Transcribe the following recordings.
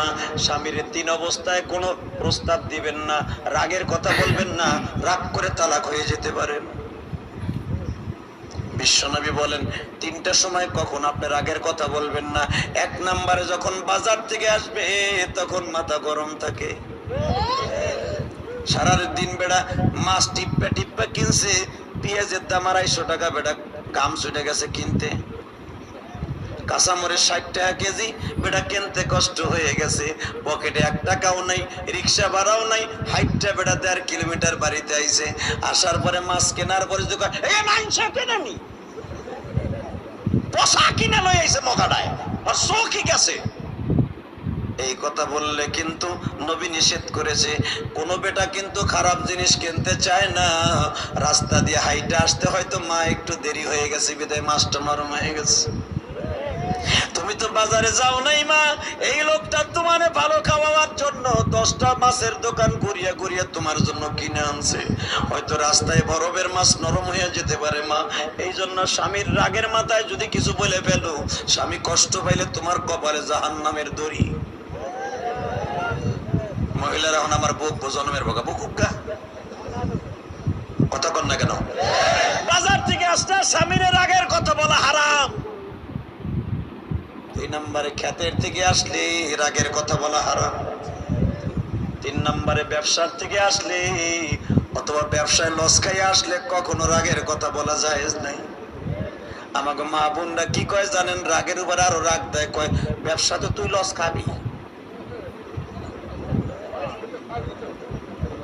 মা স্বামীর তিন অবস্থায় কোনো প্রস্তাব দিবেন না, রাগের কথা বলবেন না, রাগ করে তালাক হয়ে যেতে পারেন বিশ্বনবী বলেন তিনটার সময় কখন আপনি রাগের কথা বলবেন না? এক নম্বরে যখন বাজার থেকে আসবে, তখন মাথা গরম থাকে। সারা দিন বেড়া মাছ টিপ্পা টিপ্পা কিনছে, পেঁয়াজের দাম আড়াইশো টাকা বেড়া কাম ছুটে গেছে কিনতে। কাঁচামরিচ ষাট টাকা কেজি। বেটা কিনতে কষ্ট হয়ে গেছে। পকেটে এক টাকাও নাই, রিক্সা ভাড়াও নাই। হাইটটা বেটা দেড় কিলোমিটার বাড়িতে আইছে। আসার পরে মাছ কেনার পরে দোকান এ মাংস কেনে নি? পোষা কিনে লই আইছে মগাডায়। আর শোকি গেছে। এই কথা বললে কিন্তু নবী নিষেধ করেছে। কোনো বেটা কিন্তু খারাপ জিনিস কিনতে চায় না। রাস্তা দিয়ে হাইটে আসতে হয়তো মা একটু দেরি হয়ে গেছে, বিদায় মাছটা নরম হয়ে গেছে। তুমি তো বাজারে যাও নাই, মা। এই লোকটা তোমার ভালো খাওয়ার জন্য দশটা মাছের দোকান ঘুরিয়া ঘুরিয়া তোমার জন্য কিনে আনছে। হয়তো রাস্তায় বরফের মাছ নরম হয়ে যেতে পারে, মা। এই জন্য স্বামীর রাগের মাথায় যদি কিছু বলে ফেলো, স্বামী কষ্ট পাইলে তোমার কপালে জাহান নামের দড়ি। মহিলারা এখন আমার বুক জন্মের বোকা বুকুকা কথা কন না কেন? বাজার থেকে আসতে স্বামীর রাগের কথা বলা হারাম দুই নম্বরে খ্যাতের থেকে আসলে রাগের কথা বলা হারাম। তিন নম্বরে ব্যবসার থেকে আসলে অথবা ব্যবসায় লস খাইয়ে আসলে কখনো রাগের কথা বলা যায় নাই। আমাকে মা বোনরা কি কয় জানেন? রাগের উপর আরও রাগ দেয়, কয়, ব্যবসা তো তুই লস খাবি।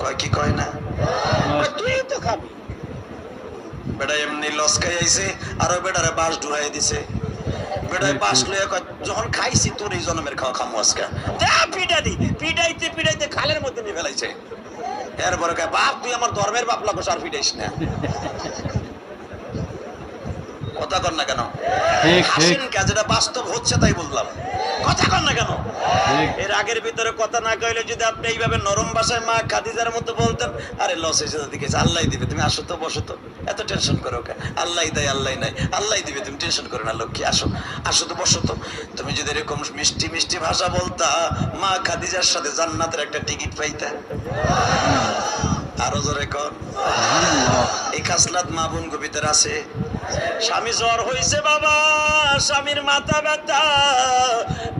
কয়, কি কয় না? তুই তো খাবি। বেটা এমনি লস খাই আইছে, আরও বেটারে বাস ঢুকাই দিছে। বেটায় বাস লয়ে যখন খাইছি তোর এই জন্মের খাওয়া খামু আজকে। খালের মধ্যে নিয়ে ফেলাইছে। এরপরে কয় বাপ তুই আমার ধর্মের বাপ লাগো আর না। কথা কর না কেন? হাসিন কা যেটা বাস্তব হচ্ছে তাই বললাম। কথা কর না কেন? এর আগের ভিতরে কথা না কইলে যদি আপনি এইভাবে নরম ভাষায় মা খাদিজার মতো বলতেন, আরে লস হয়েছে দিকে আল্লাহ দিবে, তুমি আসো তো, বসো তো। এত টেনশন করো ওকে আল্লাহ দেয় আল্লাহ নাই আল্লাহ দিবে, তুমি টেনশন করো না, লক্ষ্মী, আসো আসো তো, বসো তো। তুমি যদি এরকম মিষ্টি মিষ্টি ভাষা বলতা, মা খাদিজার সাথে জান্নাতের একটা টিকিট পাইতা। আরও জোরে কর। এই খাসলাত মা বোন ভিতরে আছে। স্বামী জ্বর হইছে বাবা, স্বামীর মাথা ব্যথা।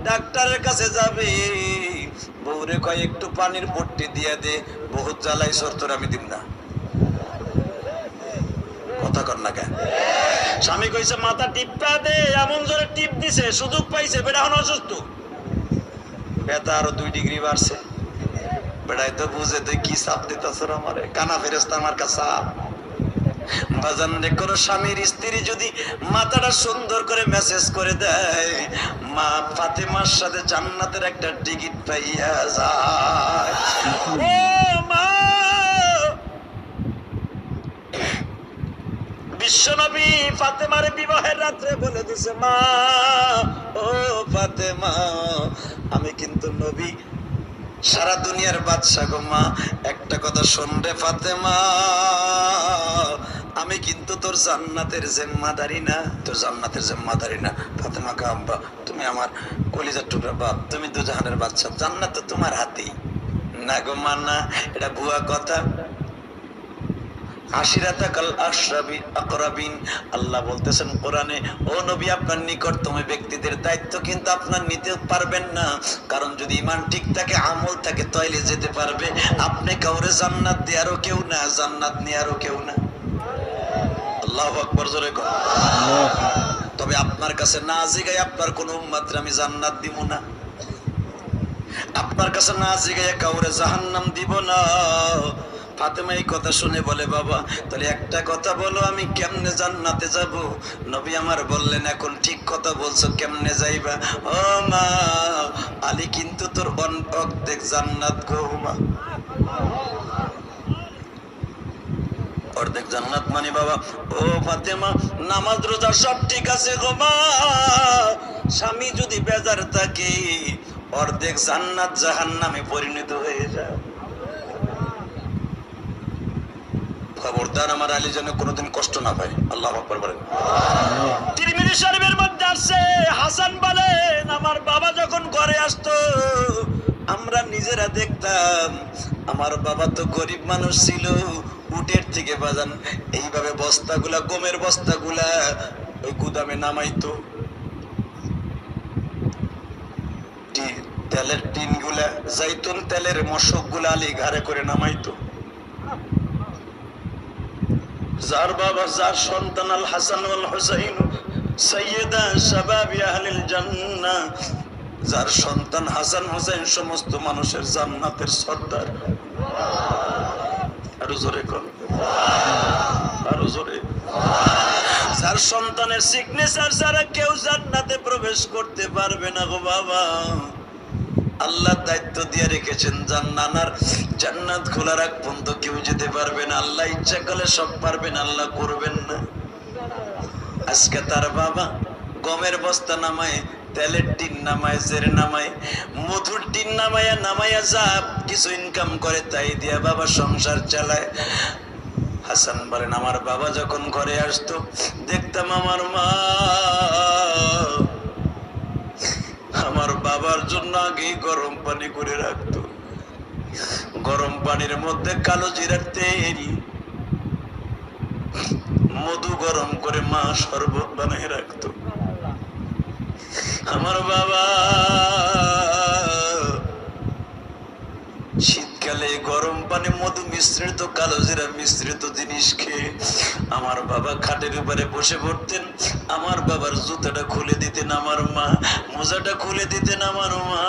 ডাক্তারের কাছে যাবে। বউরে কয়, একটু পানির পট্টি দিয়ে দে, বহুত জ্বালাই সর তোর আমি দিব না। কথা কর না কেন? স্বামী কইছে, মাথা টিপা দে, এমন জোরে টিপ দিছে, সুযোগ পাইছে বেটা হন অসুস্থ। ব্যথা আরও দুই ডিগ্রি বাড়ছে। বেড়াই তো বুঝে তুই কি চাপ দিতেছ আমারে। কানা ফেরেস্তা আমার কাছে বাজান স্বামীর স্ত্রী যদি মাথাটা সুন্দর করে মেসেজ করে দেয়, মা ফাতেমার সাথে জান্নাতের একটা টিকিট পাইয়া যায়। মা! বিশ্বনবী ফাতেমার বিবাহের রাত্রে বলে দিছে, মা, ও ফাতেমা, আমি কিন্তু নবী সারা দুনিয়ার বাদশাহ গো মা, একটা কথা শোন রে ফাতেমা। আমি কিন্তু তোর জান্নাতের জেম্মাদারি না, তোর জান্নাতের জেম্মাদারি না। ফাতেমা কা আব্বা, তুমি আমার কলিজার টুকরা বাপ, তুমি দুজাহানের জাহানের বাদশা, জান্নাত তো তোমার হাতেই। না গো মা, না, এটা ভুয়া কথা। আল্লাহ বলতেছেন কোরআনে, ও নবী, আপনার নিকটতম ব্যক্তিদের দায়িত্ব কিন্তু আপনার নিতে পারবেন না। কারণ যদি ইমান ঠিক থাকে, আমল থাকে, তাইলে যেতে পারবে। আপনি কাউরে জান্নাত দেয়ারও কেউ না, জান্নাত নেয়ারও কেউ না। তবে আপনার কাছে না জিগাই আপনার কোন উম্মাত্রে আমি জান্নাত দিব না। আপনার কাছে না জিগাইয়া কাউরে জাহান্নাম দিব না। ফাতেমা এই কথা শুনে বলে, বাবা, তাহলে একটা কথা বলো, আমি কেমনে জান্নাতে যাব? নবী আমার বললেন, এখন ঠিক কথা বলছো, কেমনে যাইবা? ও মা, আলী কিন্তু তোর অর্ধেক জান্নাত গো মা। অর্ধেক জান্নাত মানে বাবা, ও ফাতেমা, নামাজ, রোজা সব ঠিক আছে গো মা। স্বামী যদি বেজার থাকে, অর্ধেক জান্নাত জাহান্নামে পরিণত হয়ে যায়। খবরদার আমার আলী যেন কোনোদিন কষ্ট না পায়। আল্লাহ আকবর বলেন। তিরমিজি শরীফের মধ্যে আসছে, হাসান বলেন, আমার বাবা যখন ঘরে আসতো নিজেরা দেখতাম, আমার বাবা তো গরিব মানুষ ছিল, উটের থেকে বাজান, এইভাবে বস্তাগুলা, গমের বস্তাগুলা ওই গুদামে নামাইতো। তেলের টিনগুলা জাইতুন তেলের মশকগুলা আলি ঘাড়ে করে নামাইতো। যার বাবা, যার সন্তান আল হাসান আল হুসাইন সৈয়দা শাবাবি আহলিল জান্নাহ। যার সন্তান হাসান হোসেন সমস্ত মানুষের জান্নাতের সর্দার। আরও জোরে কর আরও জোরে। যার সন্তানের সিগনেচার ছাড়া কেউ জান্নাতে প্রবেশ করতে পারবে না গো বাবা। আল্লাহ দায়িত্ব দিয়ে রেখেছেন। জান্নানার জান্নাত খোলা রাখ পর্যন্ত কেউ যেতে পারবে না। আল্লাহ ইচ্ছা করলে সব পারবেন, আল্লাহ করবেন না। আজকে তার বাবা গমের বস্তা নামায়, তেলের টিন নামায়, জের নামায়, মধুর টিন নামায়া নামায়া যা কিছু ইনকাম করে তাই দিয়া বাবা সংসার চালায়। হাসান বলেন, আমার বাবা যখন ঘরে আসতো, দেখতাম আমার মা আমার বাবার জন্য আগে গরম পানি করে রাখতো। গরম পানির মধ্যে কালো জিরার তেল, মধু গরম করে মা শরবত বানিয়ে রাখতো। আমার বাবা শীতকালে গরম পানি মধু মিশ্রিত, কালো জিরা মিশ্রিত জিনিস খেয়ে আমার বাবা খাটের উপরে বসে পড়তেন। আমার বাবার জুতাটা খুলে দিতেন আমার মা, মোজাটা খুলে দিতেন আমার মা।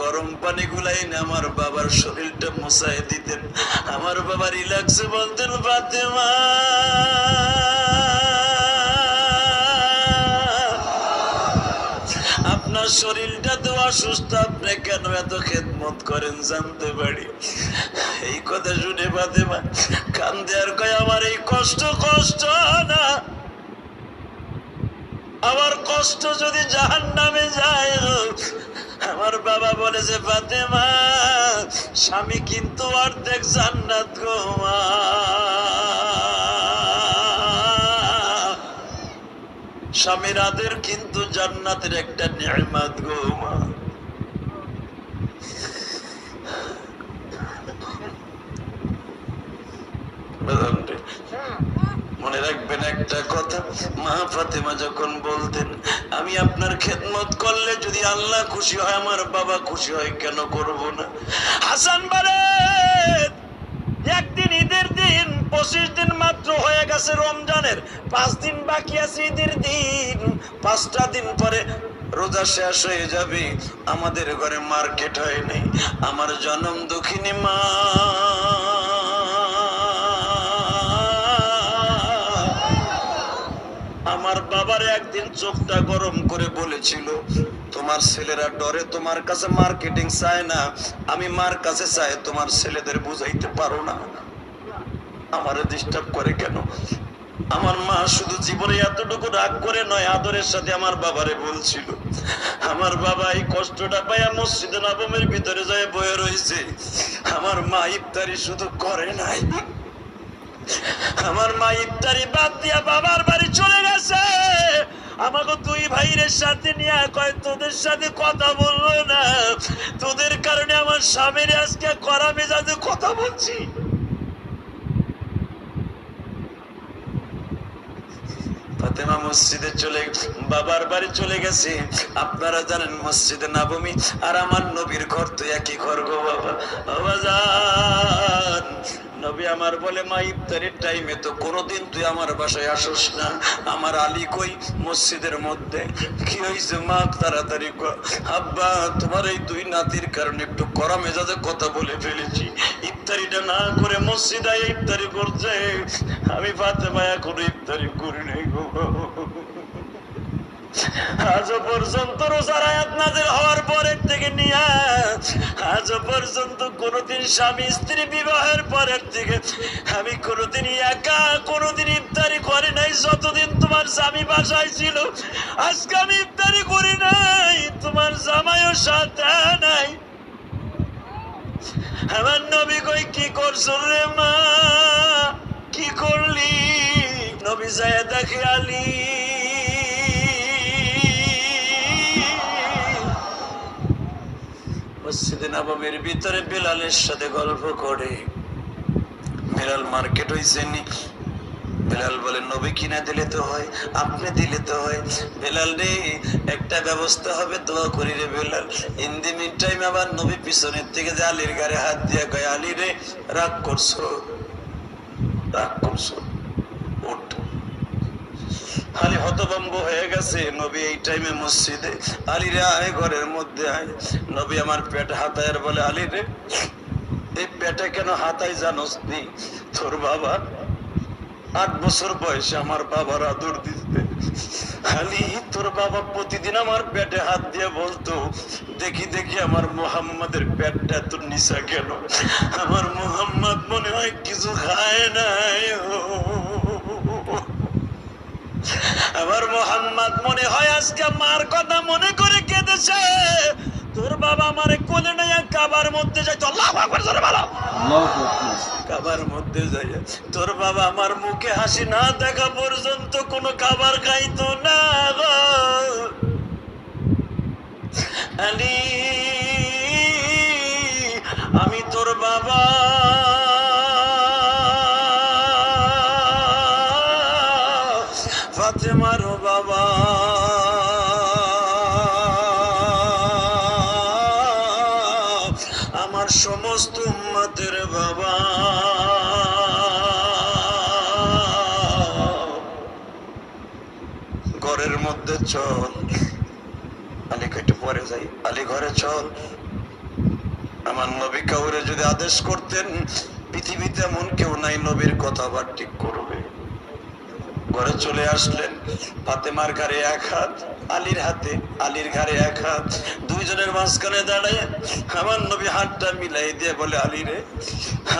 গরম পানি গুলাই না আমার বাবার শরীরটা মুছাই দিতেন। আমার বাবা রিল্যাক্সে বলতেন, ফাতেমা। আপনার শরীরটা তো অসুস্থ, আপনি কেন এত খেদমত করেন জানতে পারি? এই কথা শুনে কান্দে আর কয়, আমার এই কষ্ট কষ্ট না। আমার কষ্ট যদি জাহান নামে যায় আমার বাবা বলে যে, ফাতেমা, স্বামী কিন্তু অর্ধেক জান্নাত গো মা। স্বামীর কিন্তু জান্নাতের একটা নিয়ামত গো মা বুঝলেন রে? মনে রাখবেন একটা কথা, মা ফাতেমা যখন বলতেন, আমি আপনার খেদমত করলে যদি আল্লাহ খুশি হয়, আমার বাবা খুশি হয়, কেন করব না? হাসান বলে, একদিন ঈদের দিন, পঁচিশ দিন মাত্র হয়ে গেছে রমজানের, পাঁচ দিন বাকি আছে ঈদের দিন, পাঁচটা দিন পরে রোজা শেষ হয়ে যাবে, আমাদের ঘরে মার্কেট হয়নি আমার জনম দুঃখিনী মা। বাবার একদিন চোখটা গরম করে বলেছিল, তোমার ছেলেরা ডরে, তোমার কাছে মার্কেটিং চায় না। আমি মার কাছে চাই, তোমার ছেলেদের বুঝাইতে পারো না। আমারে ডিস্টার্ব করে কেন? আমার মা শুধু জীবনে এতটুকু রাগ করে নয়, আদরের সাথে আমার বাবারে বলছিল। আমার বাবা এই কষ্টটা পাইয়া মসজিদে নবমের ভিতরে যায় বয়ে রয়েছে আমার মা ইফতারি শুধু করে নাই। আমার মা ইফতারি বাদ দিয়া বাবার বাড়ি চলে গেছে। আমাকে দুই ভাইয়ের সাথে নিয়ে কয়, তোদের সাথে কথা বলব না। তোদের কারণে আমার স্বামীর আজকে করা মেজাজে কথা বলছি। ফাতেমা মসজিদে চলে, বাবার বাড়ি চলে গেছে। আপনারা জানেন মসজিদে নাবমি, আর আমার নবীর ঘর তো একই ঘর গো বাবা। বাবা যান। নবী আমার বলে, মা, ইফতারির টাইমে তো কোনোদিন তুই আমার বাসায় আসোস না। আমার আলী কই? মসজিদের মধ্যে। কি হয়েছে মা? তাড়াতাড়ি কর। আব্বা, তোমার এই দুই নাতির কারণে একটু কড়া মেজাজে কথা বলে ফেলেছি। ইফতারিটা না করে মসজিদে ইফতারি করছে। আমি ফাতেমা এখনও ইফতারি করি নাই গো। আজও পর্যন্ত রোজার আয়াত নাজির হওয়ার পরের থেকে নিয়ে আজও পর্যন্ত কোনোদিন স্বামী স্ত্রী বিবাহের পরের থেকে আমি কোনোদিন একা, কোনোদিন ইফতারি করি নাই, যতদিন তোমার স্বামী বাসায় ছিল। আজকে আমি ইফতারি করি নাই, তোমার জামাইও সাথে নাই। আমার নবী কই, কি করছ রে মা? কি করলি? নবী যায় দেখে আলী। মসজিদে নবমীর ভিতরে বেলালের সাথে গল্প করে। বেলাল মার্কেট হয়েছে নি। বেলাল বলে, নবী কিনা দিলে তো হয়, আপনি দিলে তো হয়। বেলাল রে, একটা ব্যবস্থা হবে, দোয়া করি রে Belal. In the meantime আবার নবী পিছনের থেকে যে আলীর গায়ে হাত দিয়ে কয়, আলী রে, রাগ করছ? রাগ করছ। আলী হতভম্ব হয়ে গেছে। নবী এই টাইমে মসজিদে। আলী রে আয় ঘরের মধ্যে আয়। নবী আমার পেট হাতায়ের বলে, আলী রে, এই পেটে কেন হাতাই জানোস নি? তোর বাবা আট বছর বয়সে আমার বাবার আদর দিতে। খালি তোর বাবা প্রতিদিন আমার পেটে হাত দিয়ে বলতো, দেখি দেখি আমার মোহাম্মদের পেটটা তোর নিচা কেন? আমার মোহাম্মদ মনে হয় কিছু খায় নাই আমার মোহাম্মদ মনে হয় আজকে মার কথা মনে করে কেঁদেছে। তোর বাবা আমারে কোলে নেই কাবার মধ্যে যাই তো আল্লাহু আকবার জোরে বলো। আল্লাহু মধ্যে যাই তোর বাবা আমার মুখে হাসি না দেখা পর্যন্ত কোনো খাবার খাইতো না গো। আলী আমি তোর বাবা ঘরের মধ্যে চল। আলী একটু পরে যাই? আলী ঘরে চল। আমার নবী কাউরে যদি আদেশ করতেন, পৃথিবীতে এমন কেউ নাই নবীর কথা আবার ঠিক করবে। ঘরে চলে আসলেন, ফাতেমার ঘরে এক হাত আলীর হাতে, আলীর ঘাড়ে এক হাত। দুইজনের মাঝখানে দাঁড়ায় আমার নবী হাতটা মিলাই দিয়ে বলে, আলী রে,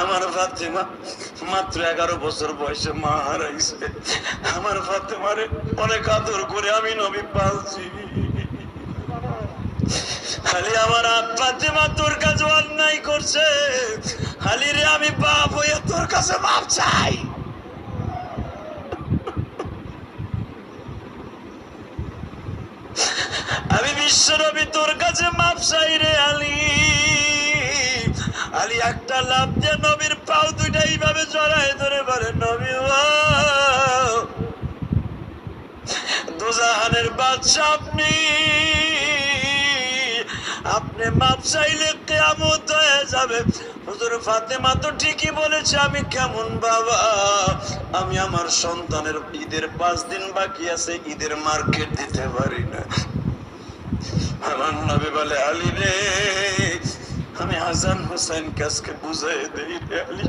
আমার ফাতেমা মাত্র এগারো বছর বয়সে মা হারাইছে। আমার ফাতেমারে অনেক আদর করে আমি নবী পালছি। খালি আমার ফাতেমা তোর কাছে অন্যায় করছে। খালি রে, আমি বাপ হয়ে তোর কাছে মাপ চাই। আমি তোর কাছে মাপ চাই রে আলী। আলী, একটা লাভ দিয়ে নবীর পাও দুইটা এইভাবে জড়ায় ধরে পারে নবী দুজাহানের বাদশা আপনি। আপনি মাপ চাইলে কেমন হয়ে যাবে। হুজুর ফাতেমা তো ঠিকই বলেছে, আমি কেমন বাবা? আমি আমার সন্তানের ঈদের পাঁচ দিন বাকি আছে, ঈদের মার্কেট দিতে পারি না। আমার নবী বলে, আলী রে, আমি হাসান হোসেন কাছকে বুঝাই দেই রে আলী।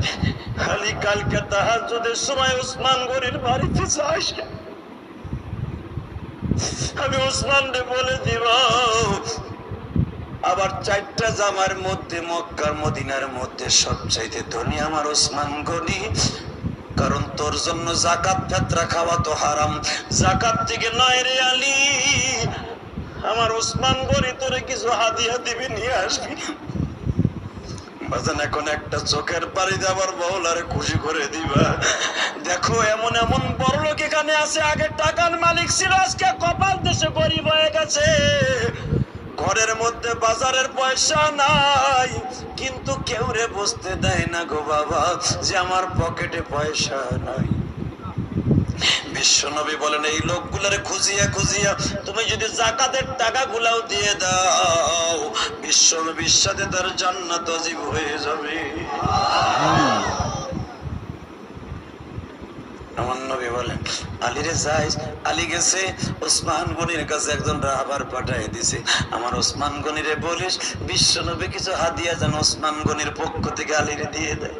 আলী, কালকে তাহাজ্জুদের সময় উসমান গরির বাড়িতে যাস আমি উসমান রে বলে দিব, আবার চারটা জামার মধ্যে, মক্কার মদিনার মধ্যে সবচাইতে ধনী আমার ওসমান গনি। কারণ তোর জন্য জাকাত ফেতরা খাওয়া তো হারাম। জাকাত থেকে নয় রে আলী আমার ওসমান গনি, তোরে কিছু হাদিয়া দিবি নিয়ে আসবি। বাজান, এখন একটা চোখের পাড়ি দেওয়ার বহলারে খুশি করে দিবা। দেখো, এমন এমন বড় লোক এখানে আছে, আগে টাকার মালিক ছিল, আজকে কপাল দেশে গরিব হয়ে গেছে। ঘরের মধ্যে বাজারের পয়সা নাই, কিন্তু কেউ রে বসতে দেয় না গো বাবা, যে আমার পকেটে পয়সা নাই। বিশ্বনবী বলেন, এই লোকগুলারে খুঁজিয়া খুঁজিয়া তুমি যদি জাকাতের টাকা গুলাও দিয়ে দাও বিশ্বনবীর সাথে তার জান্নাত অজীব হয়ে যাবে। আমার নবী বলেন আলীরে যাইস, আলী গেছে, ওসমান গনির কাছে একজন রাহাবার পাঠাই দিছে। আমার ওসমান গনিরে বলিস বিশ্ব নবী কিছু হাদিয়া যেন ওসমান গনির পক্ষ থেকে আলীরে দিয়ে দেয়।